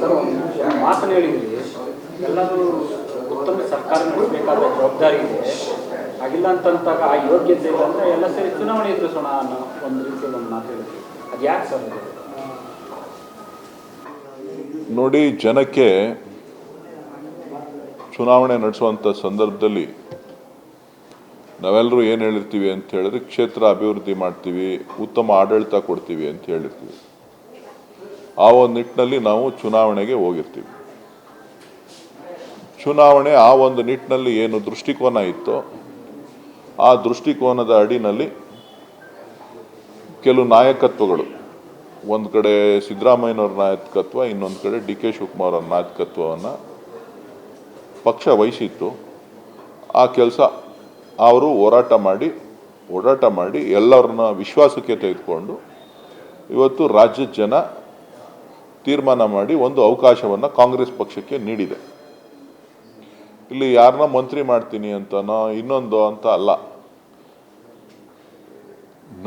Sir, ಒಂದು ಮಾತನ್ನು ಹೇಳಿದ್ರಿ ಎಲ್ಲರೂ ಉತ್ತಮ ಸರ್ಕಾರ ನಡೆಸಬೇಕಾದ ಜವಾಬ್ದಾರಿ ಇದೆ. ಆಗಿಲ್ಲ ಅಂತಂತಾಗ ಆ ಯೋಗ್ಯತೆ ಇಲ್ಲ ಅಂದರೆ ಎಲ್ಲ ಸೇರಿ ಚುನಾವಣೆ ಎದುರಿಸೋಣ ಅನ್ನೋ ಒಂದು ರೀತಿಯಲ್ಲಿ ಒಂದು ಮಾತು ಹೇಳಿದ್ರಿ ಅದು ಯಾಕೆ ಸರ್ ನೋಡಿ, ಜನಕ್ಕೆ ಚುನಾವಣೆ ನಡೆಸುವಂಥ ಸಂದರ್ಭದಲ್ಲಿ ನಾವೆಲ್ಲರೂ ಏನು ಹೇಳಿರ್ತೀವಿ ಅಂತ ಹೇಳಿದ್ರೆ ಕ್ಷೇತ್ರ ಅಭಿವೃದ್ಧಿ ಮಾಡ್ತೀವಿ, ಉತ್ತಮ ಆಡಳಿತ ಕೊಡ್ತೀವಿ ಅಂತ ಹೇಳಿರ್ತೀವಿ. ಆ ಒಂದು ನಿಟ್ಟಿನಲ್ಲಿ ನಾವು ಚುನಾವಣೆಗೆ ಹೋಗಿರ್ತೀವಿ. ಚುನಾವಣೆ ಆ ಒಂದು ನಿಟ್ಟಿನಲ್ಲಿ ಏನು ದೃಷ್ಟಿಕೋನ ಇತ್ತೋ, ಆ ದೃಷ್ಟಿಕೋನದ ಅಡಿನಲ್ಲಿ ಕೆಲವು ನಾಯಕತ್ವಗಳು, ಒಂದು ಕಡೆ ಸಿದ್ದರಾಮಯ್ಯನವ್ರ ನಾಯಕತ್ವ, ಇನ್ನೊಂದು ಕಡೆ ಡಿ ಕೆ ಶಿವಕುಮಾರ್ ಅವರ ನಾಯಕತ್ವವನ್ನು ಪಕ್ಷ ವಹಿಸಿತ್ತು. ಆ ಕೆಲಸ ಅವರು ಹೋರಾಟ ಮಾಡಿ ಓಡಾಟ ಮಾಡಿ ಎಲ್ಲರನ್ನ ವಿಶ್ವಾಸಕ್ಕೆ ತೆಗೆದುಕೊಂಡು ಇವತ್ತು ರಾಜ್ಯದ ಜನ ತೀರ್ಮಾನ ಮಾಡಿ ಒಂದು ಅವಕಾಶವನ್ನು ಕಾಂಗ್ರೆಸ್ ಪಕ್ಷಕ್ಕೆ ನೀಡಿದೆ. ಇಲ್ಲಿ ಯಾರನ್ನ ಮಂತ್ರಿ ಮಾಡ್ತೀನಿ ಅಂತನೋ ಇನ್ನೊಂದು ಅಂತ ಅಲ್ಲ.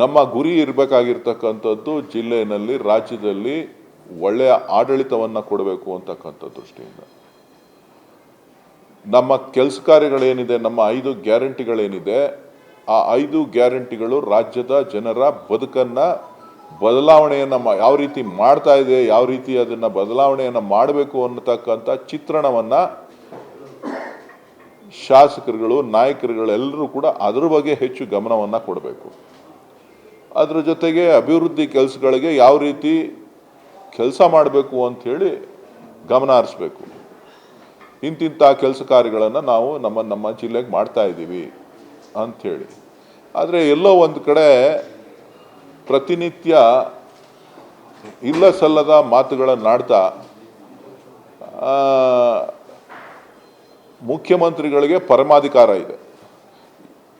ನಮ್ಮ ಗುರಿ ಇರಬೇಕಾಗಿರ್ತಕ್ಕಂಥದ್ದು ಜಿಲ್ಲೆಯಲ್ಲಿ ರಾಜ್ಯದಲ್ಲಿ ಒಳ್ಳೆಯ ಆಡಳಿತವನ್ನು ಕೊಡಬೇಕು ಅಂತಕ್ಕಂಥ ದೃಷ್ಟಿಯಿಂದ. ನಮ್ಮ ಕೆಲಸ ಕಾರ್ಯಗಳೇನಿದೆ, ನಮ್ಮ ಐದು ಗ್ಯಾರಂಟಿಗಳೇನಿದೆ, ಆ ಐದು ಗ್ಯಾರಂಟಿಗಳು ರಾಜ್ಯದ ಜನರ ಬದುಕನ್ನ ಬದಲಾವಣೆಯನ್ನು ಯಾವ ರೀತಿ ಮಾಡ್ತಾ ಇದೆ, ಯಾವ ರೀತಿ ಅದನ್ನು ಬದಲಾವಣೆಯನ್ನು ಮಾಡಬೇಕು ಅನ್ನತಕ್ಕಂಥ ಚಿತ್ರಣವನ್ನು ಶಾಸಕರುಗಳು ನಾಯಕರುಗಳೆಲ್ಲರೂ ಕೂಡ ಅದರ ಬಗ್ಗೆ ಹೆಚ್ಚು ಗಮನವನ್ನು ಕೊಡಬೇಕು. ಅದರ ಜೊತೆಗೆ ಅಭಿವೃದ್ಧಿ ಕೆಲಸಗಳಿಗೆ ಯಾವ ರೀತಿ ಕೆಲಸ ಮಾಡಬೇಕು ಅಂಥೇಳಿ ಗಮನ ಹರಿಸ್ಬೇಕು. ಇಂತಿಂಥ ಕೆಲಸ ಕಾರ್ಯಗಳನ್ನು ನಾವು ನಮ್ಮ ನಮ್ಮ ಜಿಲ್ಲೆಗೆ ಮಾಡ್ತಾ ಇದ್ದೀವಿ ಅಂಥೇಳಿ. ಆದರೆ ಎಲ್ಲೋ ಒಂದು ಕಡೆ ಪ್ರತಿನಿತ್ಯ ಇಲ್ಲ ಸಲ್ಲದ ಮಾತುಗಳನ್ನಾಡ್ತಾ ಮುಖ್ಯಮಂತ್ರಿಗಳಿಗೆ ಪರಮಾಧಿಕಾರ ಇದೆ.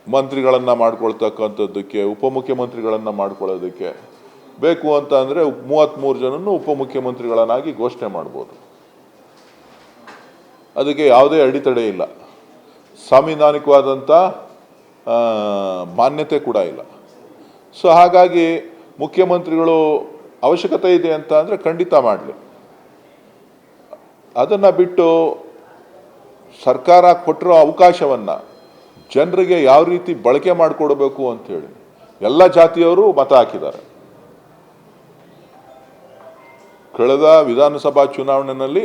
ಮಂತ್ರಿಗಳನ್ನು ಮಾಡ್ಕೊಳ್ತಕ್ಕಂಥದ್ದಕ್ಕೆ, ಉಪಮುಖ್ಯಮಂತ್ರಿಗಳನ್ನು ಮಾಡ್ಕೊಳ್ಳೋದಕ್ಕೆ ಬೇಕು ಅಂತ ಅಂದರೆ ಮೂವತ್ತ್ಮೂರು ಜನನ್ನು ಉಪಮುಖ್ಯಮಂತ್ರಿಗಳನ್ನಾಗಿ ಘೋಷಣೆ ಮಾಡ್ಬೋದು. ಅದಕ್ಕೆ ಯಾವುದೇ ಅಡೆತಡೆ ಇಲ್ಲ. ಸಾಂವಿಧಾನಿಕವಾದಂಥ ಮಾನ್ಯತೆ ಕೂಡ ಇಲ್ಲ. ಸೊ ಹಾಗಾಗಿ ಮುಖ್ಯಮಂತ್ರಿಗಳು ಅವಶ್ಯಕತೆ ಇದೆ ಅಂತ ಅಂದರೆ ಖಂಡಿತ ಮಾಡಲಿ. ಅದನ್ನು ಬಿಟ್ಟು ಸರ್ಕಾರ ಕೊಟ್ಟಿರೋ ಅವಕಾಶವನ್ನು ಜನರಿಗೆ ಯಾವ ರೀತಿ ಬಳಕೆ ಮಾಡಿಕೊಡ್ಬೇಕು ಅಂಥೇಳಿ ಎಲ್ಲ ಜಾತಿಯವರು ಮತ ಹಾಕಿದ್ದಾರೆ. ಕಳೆದ ವಿಧಾನಸಭಾ ಚುನಾವಣೆಯಲ್ಲಿ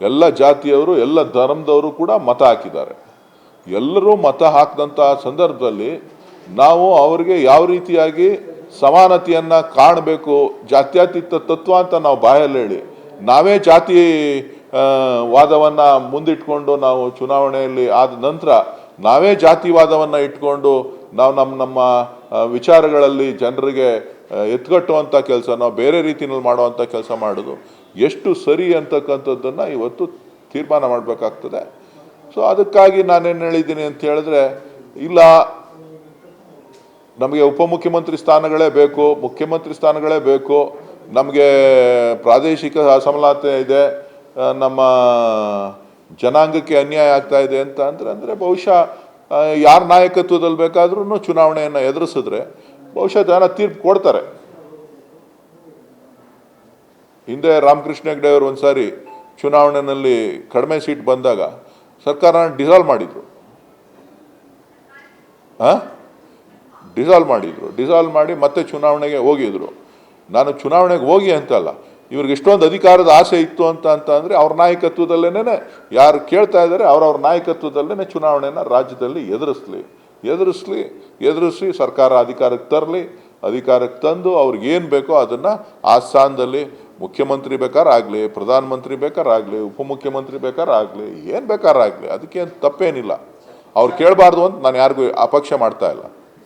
ಎಲ್ಲ ಜಾತಿಯವರು, ಎಲ್ಲ ಧರ್ಮದವರು ಕೂಡ ಮತ ಹಾಕಿದ್ದಾರೆ. ಎಲ್ಲರೂ ಮತ ಹಾಕಿದಂಥ ಸಂದರ್ಭದಲ್ಲಿ ನಾವು ಅವರಿಗೆ ಯಾವ ರೀತಿಯಾಗಿ ಸಮಾನತೆಯನ್ನು ಕಾಣಬೇಕು, ಜಾತ್ಯತೀತ ತತ್ವ ಅಂತ ನಾವು ಬಾಯಲ್ಲಿ ಹೇಳಿ, ನಾವೇ ಜಾತಿ ವಾದವನ್ನು ಮುಂದಿಟ್ಕೊಂಡು ನಾವು ಚುನಾವಣೆಯಲ್ಲಿ ಆದ ನಂತರ ನಾವೇ ಜಾತಿವಾದವನ್ನ ಇಟ್ಕೊಂಡು ನಾವು ನಮ್ಮ ನಮ್ಮ ವಿಚಾರಗಳಲ್ಲಿ ಜನರಿಗೆ ಎತ್ಗಟ್ಟುವಂಥ ಕೆಲಸ, ನಾವು ಬೇರೆ ರೀತಿಯಲ್ಲಿ ಮಾಡುವಂಥ ಕೆಲಸ ಮಾಡೋದು. ಎಷ್ಟು ಸರಿ ಅಂತಕ್ಕಂಥದ್ದನ್ನು ಇವತ್ತು ತೀರ್ಮಾನ ಮಾಡಬೇಕಾಗ್ತದೆ. ಸೊ ಅದಕ್ಕಾಗಿ ನಾನೇನು ಹೇಳಿದ್ದೀನಿ ಅಂತ ಹೇಳಿದ್ರೆ, ಇಲ್ಲ ನಮಗೆ ಉಪಮುಖ್ಯಮಂತ್ರಿ ಸ್ಥಾನಗಳೇ ಬೇಕು, ಮುಖ್ಯಮಂತ್ರಿ ಸ್ಥಾನಗಳೇ ಬೇಕು. ನಮಗೆ ಪ್ರಾದೇಶಿಕ ಅಸಮಾನತೆ ಇದೆ. ನಮ್ಮ ಜನಾಂಗಕ್ಕೆ ಅನ್ಯಾಯ ಆಗ್ತಾ ಇದೆ ಅಂತ ಅಂದರೆ ಅಂದರೆ ಬಹುಶಃ ಯಾರ ನಾಯಕತ್ವದಲ್ಲಿ ಬೇಕಾದ್ರೂ ಚುನಾವಣೆಯನ್ನು ಎದುರಿಸಿದ್ರೆ ಬಹುಶಃ ಜನ ತೀರ್ಪು ಕೊಡ್ತಾರೆ. ಹಿಂದೆ ರಾಮಕೃಷ್ಣ ಹೆಗ್ಡೆ ಅವರು ಒಂದ್ಸಾರಿ ಚುನಾವಣೆಯಲ್ಲಿ ಕಡಿಮೆ ಸೀಟ್ ಬಂದಾಗ ಸರ್ಕಾರ ಡಿಸಾಲ್ವ್ ಮಾಡಿದ್ರು. ಆ? ಡಿಸಾಲ್ವ್ ಮಾಡಿದರು. ಡಿಸಾಲ್ವ್ ಮಾಡಿ ಮತ್ತೆ ಚುನಾವಣೆಗೆ ಹೋಗಿದ್ರು. ನಾನು ಚುನಾವಣೆಗೆ ಹೋಗಿ ಅಂತಲ್ಲ, ಇವ್ರಿಗೆ ಇಷ್ಟೊಂದು ಅಧಿಕಾರದ ಆಸೆ ಇತ್ತು ಅಂತ ಅಂತ ಅಂದರೆ ಅವ್ರ ನಾಯಕತ್ವದಲ್ಲೇನೆ, ಯಾರು ಕೇಳ್ತಾ ಇದ್ದಾರೆ ಅವರವ್ರ ನಾಯಕತ್ವದಲ್ಲೇ ಚುನಾವಣೆನ ರಾಜ್ಯದಲ್ಲಿ ಎದುರಿಸ್ಲಿ. ಎದುರಿಸ್ಲಿ, ಎದುರಿಸಿ ಸರ್ಕಾರ ಅಧಿಕಾರಕ್ಕೆ ತರಲಿ, ಅಧಿಕಾರಕ್ಕೆ ತಂದು ಅವ್ರಿಗೆ ಏನು ಬೇಕೋ ಅದನ್ನು ಆ ಸ್ಥಾನದಲ್ಲಿ ಮುಖ್ಯಮಂತ್ರಿ ಬೇಕಾರಾಗಲಿ ಪ್ರಧಾನಮಂತ್ರಿ ಬೇಕಾರಾಗಲಿ ಉಪಮುಖ್ಯಮಂತ್ರಿ ಬೇಕಾರಾಗಲಿ ಏನು ಬೇಕಾರಾಗಲಿ ಅದಕ್ಕೇನು ತಪ್ಪೇನಿಲ್ಲ. ಅವ್ರು ಕೇಳಬಾರ್ದು ಅಂತ ನಾನು ಯಾರಿಗೂ ಅಪೇಕ್ಷೆ ಮಾಡ್ತಾ ಇಲ್ಲ.